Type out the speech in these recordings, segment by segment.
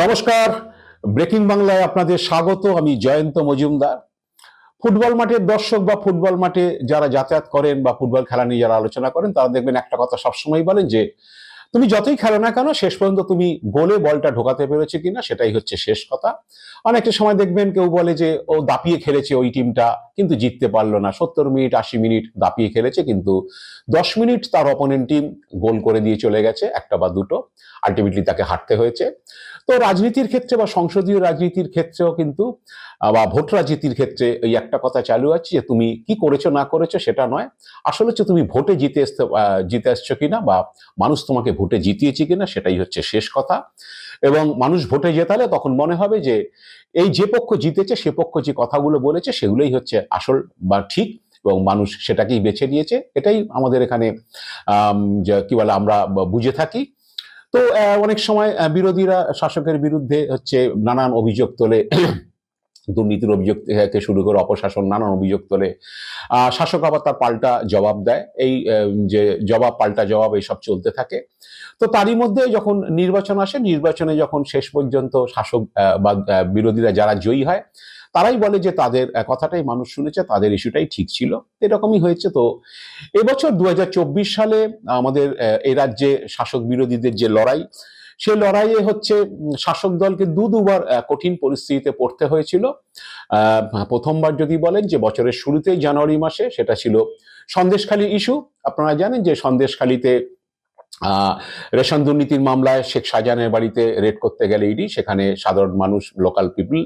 নমস্কার। ব্রেকিং বাংলায় আপনাদের স্বাগত, আমি জয়ন্ত মজুমদার। ফুটবল মাঠের দর্শক বা ফুটবল মাঠে যারা যাতায়াত করেন বা ফুটবল খেলা নিয়ে যারা আলোচনা করেন, তারা দেখবেন একটা কথা সবসময় বলেন যে, তুমি যতই খেলো না কেন, শেষ পর্যন্ত তুমি গোলে বলটা ঢোকাতে পেরেছ কিনা, সেটাই হচ্ছে শেষ কথা। অনেকটা সময় দেখবেন কেউ বলে যে, ও দাপিয়ে খেলেছে ওই টিমটা, কিন্তু জিততে পারল না। সত্তর মিনিট, আশি মিনিট দাপিয়ে খেলেছে, কিন্তু দশ মিনিট তার অপোনেন্ট টিম গোল করে দিয়ে চলে গেছে, একটা বা দুটো। আলটিমেটলি তাকে হারতে হয়েছে। তো রাজনীতির ক্ষেত্রে বা সংসদীয় রাজনীতির ক্ষেত্রেও কিন্তু বা ভোট রাজনীতির ক্ষেত্রে এই একটা কথা চালু আছে যে তুমি কি করেছ না করেছ সেটা নয়। আসলে হচ্ছে তুমি ভোটে জিতে আসতে জিতে আসছো কিনা বা মানুষ তোমাকে ভোটে জিতিয়েছে কিনা সেটাই হচ্ছে শেষ কথা। এবং মানুষ ভোটে জেতালে তখন মনে হবে যে এই যে পক্ষ জিতেছে সে পক্ষ যে কথাগুলো বলেছে সেগুলোই হচ্ছে আসল বা ঠিক এবং মানুষ সেটাকেই বেছে নিয়েছে। এটাই আমাদের এখানে কি বলে আমরা বুঝে থাকি। তো অনেক সময় বিরোধীরা শাসকের বিরুদ্ধে হচ্ছে নানান অভিযোগ তোলে, দুর্নীতির অভিযোগ থেকে শুরু করে অপশাসন, নানান অভিযোগ তোলে। শাসক আবার তার পাল্টা জবাব দেয়। এই যে জবাব, পাল্টা জবাব এইসব চলতে থাকে। তো তারই মধ্যে যখন নির্বাচন আসে, নির্বাচনে যখন শেষ পর্যন্ত শাসক বা বিরোধীরা যারা জয়ী হয় তারাই বলে যে তাদের কথাটাই মানুষ শুনেছে, তাদের ইস্যুটাই ঠিক ছিল, এরকমই হয়েছে তো। এবছর দুহাজার চব্বিশ সালে আমাদের এ রাজ্যে শাসক বিরোধীদের যে লড়াই, সে লড়াইয়ে হচ্ছে শাসক দলকে দু দুবার কঠিন পরিস্থিতিতে পড়তে হয়েছিল। প্রথমবার যদি বলেন যে বছরের শুরুতেই জানুয়ারি মাসে, সেটা ছিল সন্দেশখালী ইস্যু। আপনারা জানেন যে সন্দেশখালীতে রেশন দুর্নীতির মামলায় শেখ শাহজাহানের বাড়িতে রেড করতে গেলে ইডি, সেখানে সাধারণ মানুষ লোকাল পিপল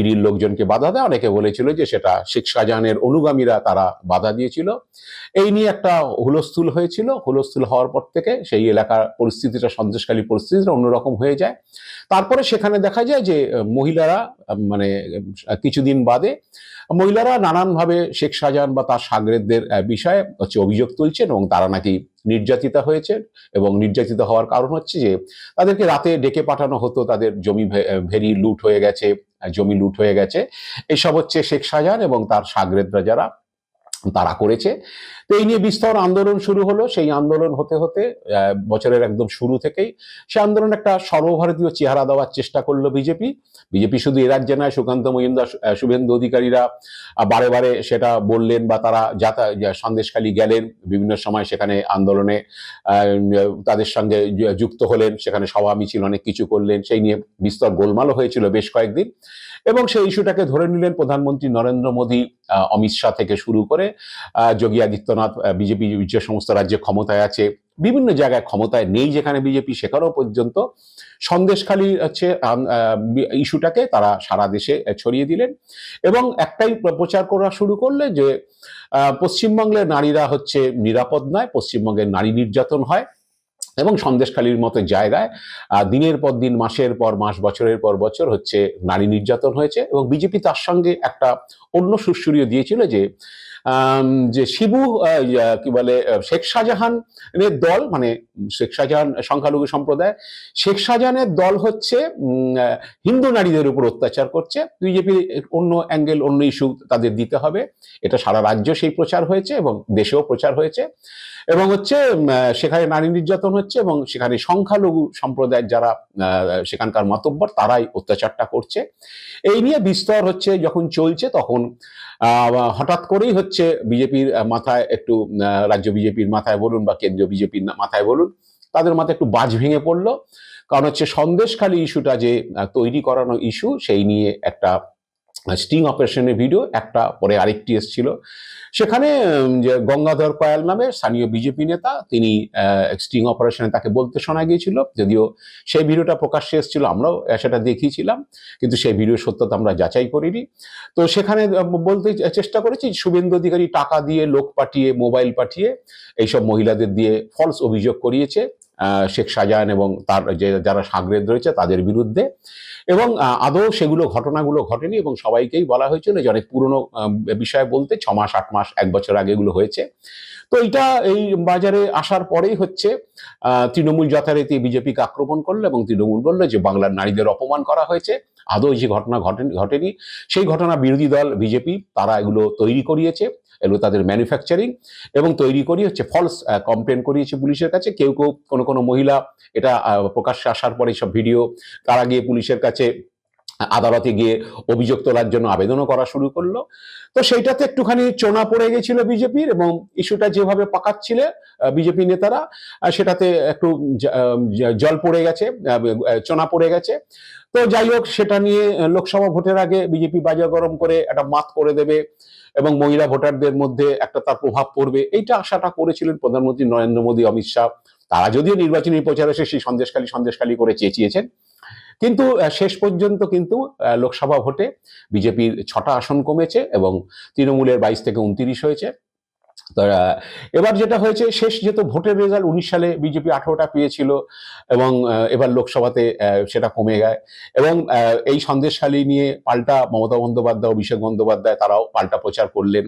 ইডির লোকজনকে বাধা দেয়। অনেকে বলেছিল যে সেটা শেখ শাহজাহানের অনুগামীরা তারা বাধা দিয়েছিল। এই নিয়ে একটা হুলস্থুল হয়েছিল। হুলস্থুল হওয়ার পর থেকে সেই এলাকার পরিস্থিতিটা সন্দেশকালী পরিস্থিতিটা অন্যরকম হয়ে যায়। তারপরে সেখানে দেখা যায় যে মহিলারা মানে কিছুদিন বাদে মহিলারা নানানভাবে শেখ শাহজাহান বা তার সাগরেদদের বিষয়ে হচ্ছে অভিযোগ তুলছেন এবং তারা নাকি নির্যাতিত হয়েছে এবং নির্যাতিত হওয়ার কারণ হচ্ছে যে তাদেরকে রাতে ডেকে পাঠানো হতো, তাদের জমি ভেরি লুট হয়ে গেছে জমি লুট হয়ে গেছে। এসব হচ্ছে শেখ শাহজাহান এবং তার সাগরেদরা যারা তারা করেছে। তো এই নিয়ে বিস্তর আন্দোলন শুরু হলো। সেই আন্দোলন হতে হতে বছরের একদম শুরু থেকেই সে আন্দোলন একটা সর্বভারতীয় চেহারা দেওয়ার চেষ্টা করল বিজেপি। বিজেপি শুধু এ রাজ্যে নয়, সুকান্ত মজুমদার শুভেন্দু অধিকারীরা বারে বারে সেটা বললেন বা তারা যাতা সন্দেশখালী গেলেন। বিভিন্ন সময় সেখানে আন্দোলনে তাদের সঙ্গে যুক্ত হলেন। সেখানে সভা মিছিল অনেক কিছু করলেন। সেই নিয়ে বিস্তর গোলমালও হয়েছিল বেশ কয়েকদিন। এবং সেই ইস্যুটাকে ধরে নিলেন প্রধানমন্ত্রী নরেন্দ্র মোদী অমিত শাহ থেকে শুরু করে যোগী আদিত্যনাথ বিজেপি যে সমস্ত রাজ্যে ক্ষমতায় আছে, বিভিন্ন জায়গায় ক্ষমতায় নেই যেখানে বিজেপি, সেখানেও পর্যন্ত সন্দেশখালী হচ্ছে ইস্যুটাকে তারা সারা দেশে ছড়িয়ে দিলেন এবং একটাই প্রচার করা শুরু করলে যে পশ্চিমবঙ্গের নারীরা হচ্ছে নিরাপদ নয়, পশ্চিমবঙ্গের নারী নির্যাতন হয় এবং সন্দেশখালীর মতো জায়গায় দিনের পর দিন, মাসের পর মাস, বছরের পর বছর হচ্ছে নারী নির্যাতন হয়েছে এবং বিজেপি তার সঙ্গে একটা অন্য সুশ্রীও দিয়েছিল যে যে শিবু কি বলে শেখ শাহজাহানের দল মানে শেখ শাহজাহান সংখ্যালঘু সম্প্রদায়, শেখ শাহজাহানের দল হচ্ছে হিন্দু নারীদের উপর অত্যাচার করছে। বিজেপির অন্য অ্যাঙ্গেল, অন্য ইস্যু তাদের দিতে হবে। এটা সারা রাজ্য সেই প্রচার হয়েছে এবং দেশেও প্রচার হয়েছে। এবং হচ্ছে সেখানে নারী নির্যাতন হচ্ছে এবং সেখানে সংখ্যালঘু সম্প্রদায়ের যারা সেখানকার মাতব্বর, তারাই অত্যাচারটা করছে। এই নিয়ে বিস্তর হচ্ছে যখন চলছে, তখন হঠাৎ করেই হচ্ছে বিজেপির মাথায় একটু রাজ্য বিজেপির মাথায় বলুন বা কেন্দ্রীয় বিজেপির মাথায় বলুন, তাদের মাথায় একটু বাজ ভেঙে পড়ল। কারণ হচ্ছে সন্দেশখালী ইস্যুটা যে তৈরি করানো ইস্যু, সেই নিয়ে একটা স্টিং অপারেশনের ভিডিও একটা পরে আরেকটি এসেছিল। সেখানে যে গঙ্গাধর কয়াল নামে স্থানীয় বিজেপি নেতা, তিনি স্টিং অপারেশনে তাকে বলতে শোনা গিয়েছিল, যদিও সেই ভিডিওটা প্রকাশ্যে এসেছিল, আমরাও সেটা দেখিয়েছিলাম, কিন্তু সেই ভিডিও সত্যতা আমরা যাচাই করিনি। তো সেখানে বলতে চেষ্টা করেছি, শুভেন্দু অধিকারী টাকা দিয়ে লোক পাঠিয়ে, মোবাইল পাঠিয়ে, এইসব মহিলাদের দিয়ে ফলস অভিযোগ করিয়েছে। শেখ শাহজাহান এবং তার যে যারা সাগরেদ রয়েছে তাদের বিরুদ্ধে। এবং আদৌ সেগুলো ঘটনাগুলো ঘটেনি এবং সবাইকেই বলা হয়েছিল যে অনেক পুরনো বিষয় বলতে ছ মাস, আট মাস, এক বছর আগে এগুলো হয়েছে। তো এটা এই বাজারে আসার পরেই হচ্ছে তৃণমূল যথারীতি বিজেপিকে আক্রমণ করল এবং তৃণমূল বলল যে বাংলার নারীদের অপমান করা হয়েছে। আদৌ যে ঘটনা ঘটেনি ঘটেনি, সেই ঘটনা বিরোধী দল, বিজেপি, তারা এগুলো তৈরি করিয়েছে। এগুলো তাদের ম্যানুফ্যাকচারিং এবং তৈরি করি, হচ্ছে ফলস কমপ্লেন করিয়েছে পুলিশের কাছে। কেউ কেউ কোনো কোনো মহিলা এটা প্রকাশ্যে আসার পরে সব ভিডিও, তারা গিয়ে পুলিশের কাছে আদালতে গিয়ে অভিযোগ তোলার জন্য আবেদনও করা শুরু করল। তো সেইটাতে একটুখানি চোনা পড়ে গেছিল বিজেপির এবং ইস্যুটা যেভাবে পাকাচ্ছিলে বিজেপি নেতারা সেটাতে একটু জল পড়ে গেছে চোনা পড়ে গেছে। তো যাই হোক, সেটা নিয়ে লোকসভা ভোটের আগে বিজেপি বাজা গরম করে একটা মাত করে দেবে। এবং মহিলা ভোটারদের মধ্যে একটা তার প্রভাব পড়বে। এইটা আশাটা করেছিলেন প্রধানমন্ত্রী নরেন্দ্র মোদী, অমিত শাহ। তারা যদিও নির্বাচনী প্রচারে এসে সেই সন্দেশখালী সন্দেশখালী করে চেঁচিয়েছেন। কিন্তু শেষ পর্যন্ত কিন্তু লোকসভা ভোটে বিজেপির ছটা আসন কমেছে এবং তৃণমূলের বাইশ থেকে উনত্রিশ হয়েছে। এবার যেটা হয়েছে, শেষ যেহেতু ভোটের রেজাল্ট উনিশ সালে বিজেপি আঠারোটা পেয়েছিল এবং এবার লোকসভাতে সেটা কমে যায়। এবং এই সন্দেশখালী নিয়ে পাল্টা মমতা বন্দ্যোপাধ্যায় অভিষেক বন্দ্যোপাধ্যায় তারাও পাল্টা প্রচার করলেন।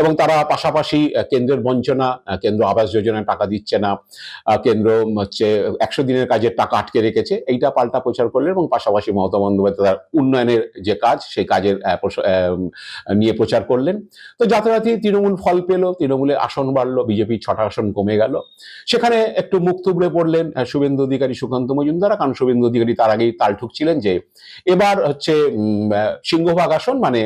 এবং তারা পাশাপাশি কেন্দ্রের বঞ্চনা কেন্দ্র আবাস যোজনায় টাকা দিচ্ছে না কেন্দ্র হচ্ছে একশো দিনের কাজের টাকা আটকে রেখেছে, এইটা পাল্টা প্রচার করলেন এবং পাশাপাশি মমতা বন্দ্যোপাধ্যায় তার উন্নয়নের যে কাজ, সেই কাজের নিয়ে প্রচার করলেন। তো যাতায়াতি তৃণমূল ফল পেল তৃণমূলের আসন বাড়লো, বিজেপির ছটা আসন কমে গেল। সেখানে একটু মুখ তুবড়ে পড়লেন শুভেন্দু অধিকারী সুকান্ত মজুমদার। কারণ শুভেন্দু অধিকারী তার আগেই তাল ঠুকছিলেন যে, এবার হচ্ছে সিংহভাগ আসন মানে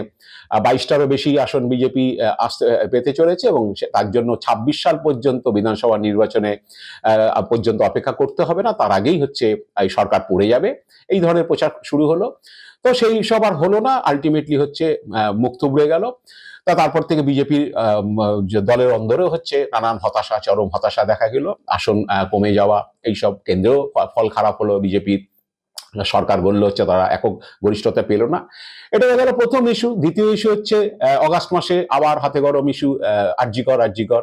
বাইশটারও বেশি আসন বিজেপি আসতে পেতে চলেছে এবং তার জন্য ছাব্বিশ সাল পর্যন্ত বিধানসভা নির্বাচনে পর্যন্ত অপেক্ষা করতে হবে না। তার আগেই হচ্ছে, এই সরকার পড়ে যাবে। এই ধরনের প্রচার শুরু হলো। তো সেই সব আর হলো না। আলটিমেটলি হচ্ছে মুখ তুবড়ে গেল। তা তারপর থেকে বিজেপির দলের অন্দরেও হচ্ছে নানান হতাশা, চরম হতাশা দেখা গেল। আসন কমে যাওয়া, এইসব কেন্দ্রেও ফল খারাপ হলো বিজেপির সরকার বলল হচ্ছে তারা একক গরিষ্ঠতা পেল না। এটা হয়ে গেল প্রথম ইস্যু দ্বিতীয় ইস্যু হচ্ছে অগাস্ট মাসে আবার হাতে গরম ইস্যু আরজিকর আরজিকর।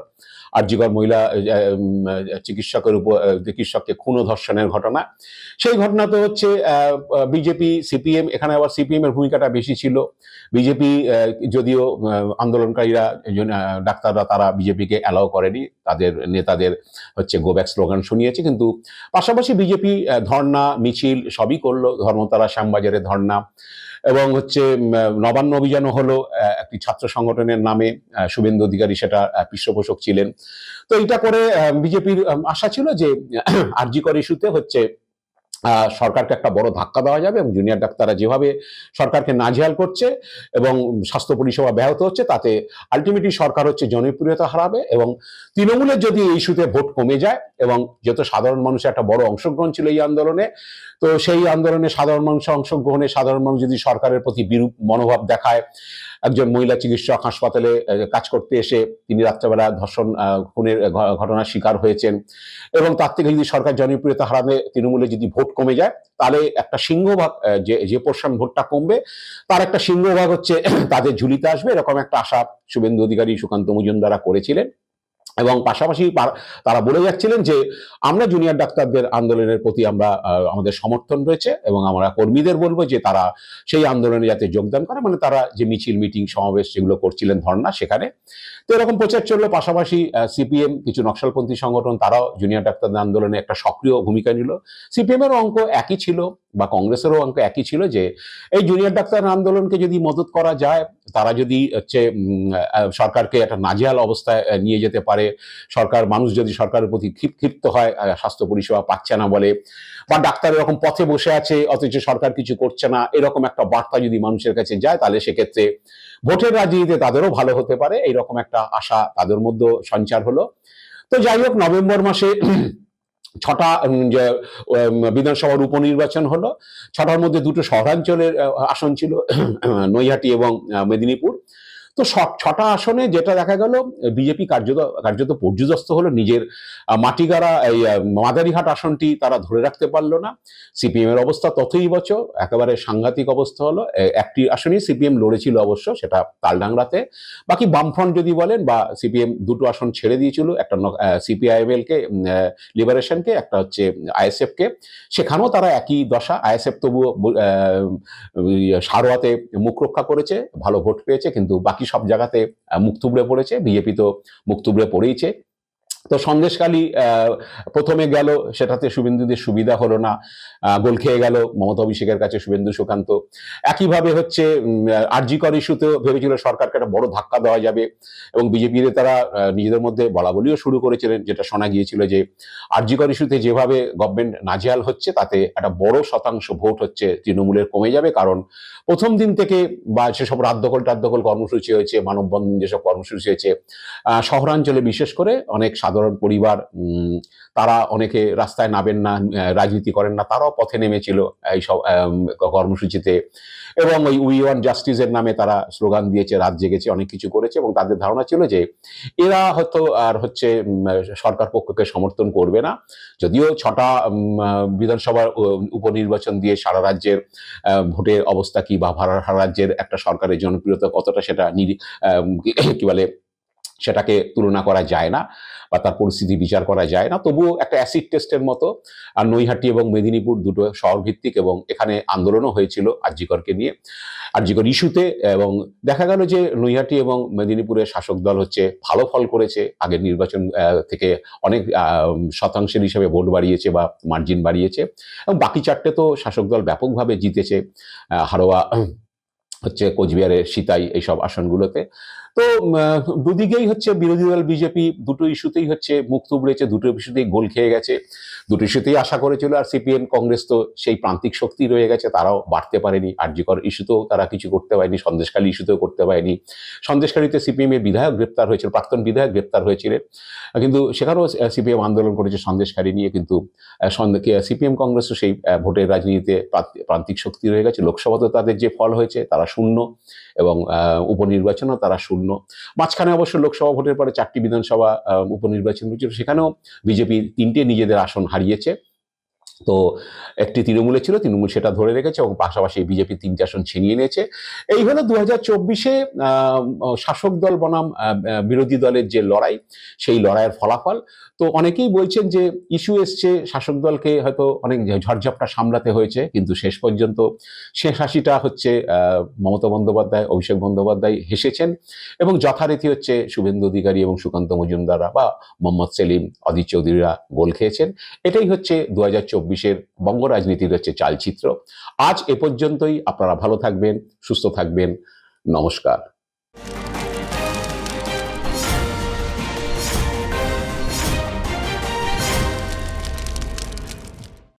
আরজিকর মহিলা চিকিৎসকের উপর চিকিৎসককে খুন ধর্ষণের ঘটনা। সেই ঘটনা তো হচ্ছে বিজেপি, সিপিএম, এখানে আবার সিপিএম এর ভূমিকাটা বেশি ছিল। বিজেপি যদিও আন্দোলনকারীরা ডাক্তাররা তারা বিজেপিকে অ্যালাউ করেনি। তাদের নেতাদের হচ্ছে গোব্যাক স্লোগান শুনিয়েছে, কিন্তু পাশাপাশি বিজেপি ধর্না মিছিল সবই করল। ধর্মতলা, শ্যামবাজারে ধর্না এবং হচ্ছে নবান্ন অভিযানও হলো একটি ছাত্র সংগঠনের নামে শুভেন্দু অধিকারী সেটা পৃষ্ঠপোষক ছিলেন। তো এটা করে বিজেপির আশা ছিল যে আরজিকর ইস্যুতে হচ্ছে সরকারকে একটা বড় ধাক্কা দেওয়া যাবে এবং জুনিয়র ডাক্তাররা যেভাবে সরকারকে নাজেহাল করছে এবং স্বাস্থ্য পরিষেবা ব্যাহত হচ্ছে, তাতে আলটিমেটলি সরকার হচ্ছে জনপ্রিয়তা হারাবে এবং তৃণমূলের যদি এই ইস্যুতে ভোট কমে যায় এবং যেহেতু সাধারণ মানুষের একটা বড় অংশগ্রহণ ছিল এই আন্দোলনে, তো সেই আন্দোলনে সাধারণ মানুষ অংশগ্রহণে সাধারণ মানুষ যদি সরকারের প্রতি বিরূপ মনোভাব দেখায়, একজন মহিলা চিকিৎসক হাসপাতালে কাজ করতে এসে তিনি রাত্রেবেলা ধর্ষণ খুনের ঘটনার শিকার হয়েছেন এবং তার থেকে যদি সরকার জনপ্রিয়তা হারাবে তৃণমূলে যদি ভোট কমে যায়, তাহলে একটা সিংহভাগ যে যে পোর্শন ভোটটা কমবে, তার একটা সিংহভাগ হচ্ছে তাদের ঝুলিতে আসবে, এরকম একটা আশা শুভেন্দু অধিকারী সুকান্ত মজুমদারা করেছিলেন। এবং পাশাপাশি তারা বলে যাচ্ছিলেন যে, আমরা জুনিয়র ডাক্তারদের আন্দোলনের প্রতি আমরা আমাদের সমর্থন রয়েছে এবং আমরা কর্মীদের বলব যে, তারা সেই আন্দোলনে যাতে যোগদান করে। মানে তারা যে মিছিল, মিটিং, সমাবেশ যেগুলো করছিলেন ধর্না সেখানে তো এরকম প্রচার চলল। পাশাপাশি সিপিএম কিছু নকশালপন্থী সংগঠন, তারাও জুনিয়র ডাক্তারদের আন্দোলনে একটা সক্রিয় ভূমিকা নিল। সিপিএম এরও অঙ্ক একই ছিল বা কংগ্রেসেরও অঙ্ক একই ছিল যে, এই জুনিয়র ডাক্তার আন্দোলনকে যদি মদত করা যায়, তারা যদি হচ্ছে সরকারকে একটা নাজেহাল অবস্থায় নিয়ে যেতে পারে, সরকার, মানুষ যদি সরকারের প্রতি ক্ষিপ- ক্ষিপ্ত হয় স্বাস্থ্য পরিষেবা পাচ্ছে না বলে, বা ডাক্তার এরকম পথে বসে আছে, অথচ সরকার কিছু করছে না, এরকম একটা বার্তা যদি মানুষের কাছে যায়, তাহলে সেক্ষেত্রে ভোটের রাজনীতিতে তাদেরও ভালো হতে পারে, এইরকম একটা আশা তাদের মধ্যে সঞ্চার হলো। তো যাই হোক, নভেম্বর মাসে ছটা বিধানসভার উপনির্বাচন হলো। ছটার মধ্যে দুটো শহরাঞ্চলের আসন ছিল, নৈহাটি এবং মেদিনীপুর। তো স- ছটা আসনে যেটা দেখা গেল বিজেপি কার্যত কার্যত পর্যদস্ত হলো, নিজের মাটিগাড়া, এই মাদারিহাট আসনটি তারা ধরে রাখতে পারল না। সিপিএম এর অবস্থা ততই বছর একেবারে সাংঘাতিক অবস্থা হলো একটি আসনেই সিপিএম লড়েছিল অবশ্য, সেটা তালডাংরাতে। বাকি বামফ্রন্ট যদি বলেন, বা সিপিএম দুটো আসন ছেড়ে দিয়েছিল, একটা সিপিআইএমএল কে লিবারেশনকে একটা হচ্ছে আইএসএফ কে সেখানেও তারা একই দশা আইএসএফ তবুও সারোয়াতে মুখ রক্ষা করেছে, ভালো ভোট পেয়েছে, কিন্তু বাকি সব জায়গাতে মুখ থুবড়ে পড়েছে? বিজেপি তো মুখ থুবড়ে পড়েইছে। তো সন্দেশকালী প্রথমে গেল, সেটাতে শুভেন্দুদের সুবিধা হলো না। গোল খেয়ে গেল, মমতা অভিষেকের কাছে শুভেন্দু সুকান্ত। একইভাবে হচ্ছে আরজিকর ইস্যুতেও ভেবেছিল সরকারকে একটা বড় ধাক্কা দেওয়া যাবে এবং বিজেপি তারা নিজেদের মধ্যে বলা বলিও শুরু করেছিলেন, যেটা শোনা গিয়েছিল যে আরজিকর ইস্যুতে যেভাবে গভর্নমেন্ট নাজেহাল হচ্ছে, তাতে একটা বড় শতাংশ ভোট হচ্ছে তৃণমূলের কমে যাবে। কারণ প্রথম দিন থেকে বা সেসব রাদ্দখল টাদ্দখল কর্মসূচি হয়েছে, মানববন্ধন যেসব কর্মসূচি হয়েছে শহরাঞ্চলে বিশেষ করে অনেক সাধারণ পরিবার তারা অনেকে রাস্তায় নামেন না রাজনীতি করেন না, তারাও পথে নেমেছিল এই সব কর্মসূচিতে। এবং ওই উই ওয়ান জাস্টিসের নামে তারা স্লোগান দিয়েছে, রাত জেগেছে, অনেক কিছু করেছে এবং তাদের ধারণা ছিল যে এরা হয়তো আর হচ্ছে সরকার পক্ষকে সমর্থন করবে না। যদিও ছটা বিধানসভার উপনির্বাচন দিয়ে সারা রাজ্যের ভোটের অবস্থা কি বা সারা রাজ্যের একটা সরকারের জনপ্রিয়তা কতটা সেটা কি বলে সেটাকে তুলনা করা যায় না বা তার পরিস্থিতি বিচার করা যায় না। তবুও একটা অ্যাসিড টেস্টের মতো আর নৈহাটি এবং মেদিনীপুর দুটো শহর ভিত্তিক এবং এখানে আন্দোলনও হয়েছিল আরজিকরকে নিয়ে। আরজিকর ইস্যুতে এবং দেখা গেল যে নৈহাটি এবং মেদিনীপুরের শাসক দল হচ্ছে ভালো ফল করেছে। আগের নির্বাচন থেকে অনেক শতাংশের হিসেবে ভোট বাড়িয়েছে বা মার্জিন বাড়িয়েছে। এবং বাকি চারটে তো শাসক দল ব্যাপকভাবে জিতেছে। হারোয়া, হচ্ছে কোচবিহারের সিতাই এইসব আসনগুলোতে। তো দুদিকেই হচ্ছে বিরোধী দল বিজেপি, দুটো ইস্যুতেই হচ্ছে মুখ তুবড়েছে দুটো ইস্যুতেই গোল খেয়ে গেছে। দুটো ইস্যুতেই আশা করেছিল আর সিপিএম, কংগ্রেস তো সেই প্রান্তিক শক্তি রয়ে গেছে, তারাও বাড়তে পারেনি। আরজিকর ইস্যুতেও তারা কিছু করতে পারেনি, সন্দেশখালী ইস্যুতেও করতে পারেনি। সন্দেশখালীতে সিপিএম এর বিধায়ক গ্রেপ্তার হয়েছিল, প্রাক্তন বিধায়ক গ্রেপ্তার হয়েছিলেন। কিন্তু সেখানেও সিপিএম আন্দোলন করেছে সন্দেশকারী নিয়ে, কিন্তু সিপিএম, কংগ্রেসও সেই ভোটের রাজনীতিতে প্রান্তিক শক্তি রয়ে গেছে। লোকসভাতেও তাদের যে ফল হয়েছে, তারা শূন্য এবং উপনির্বাচনও তারা শূন্য। মাঝখানে অবশ্য লোকসভা ভোটের পরে চারটি বিধানসভা উপনির্বাচন হয়েছিল। সেখানেও বিজেপি তিনটে নিজেদের আসন হারিয়েছে। তো একটি তৃণমূলে ছিল, তৃণমূল সেটা ধরে রেখেছে এবং পাশাপাশি বিজেপি তিনটে আসন ছিনিয়ে নিয়েছে। এই হলো দু হাজার চব্বিশে শাসক দল বনাম বিরোধী দলের যে লড়াই, সেই লড়াইয়ের ফলাফল। তো অনেকেই বলছেন যে ইস্যু এসছে, শাসক দলকে হয়তো অনেক ঝড়ঝাপটা সামলাতে হয়েছে, কিন্তু শেষ পর্যন্ত শেষ হাসিটা হচ্ছে মমতা বন্দ্যোপাধ্যায়, অভিষেক বন্দ্যোপাধ্যায় হেসেছেন এবং যথারীতি হচ্ছে শুভেন্দু অধিকারী এবং সুকান্ত মজুমদাররা বা মোহাম্মদ সেলিম অদিত চৌধুরীরা গোল খেয়েছেন। এটাই হচ্ছে দু হাজার চব্বিশের বঙ্গ রাজনীতির হচ্ছে চালচিত্র। আজ এ পর্যন্তই। আপনারা ভালো থাকবেন সুস্থ থাকবেন। নমস্কার।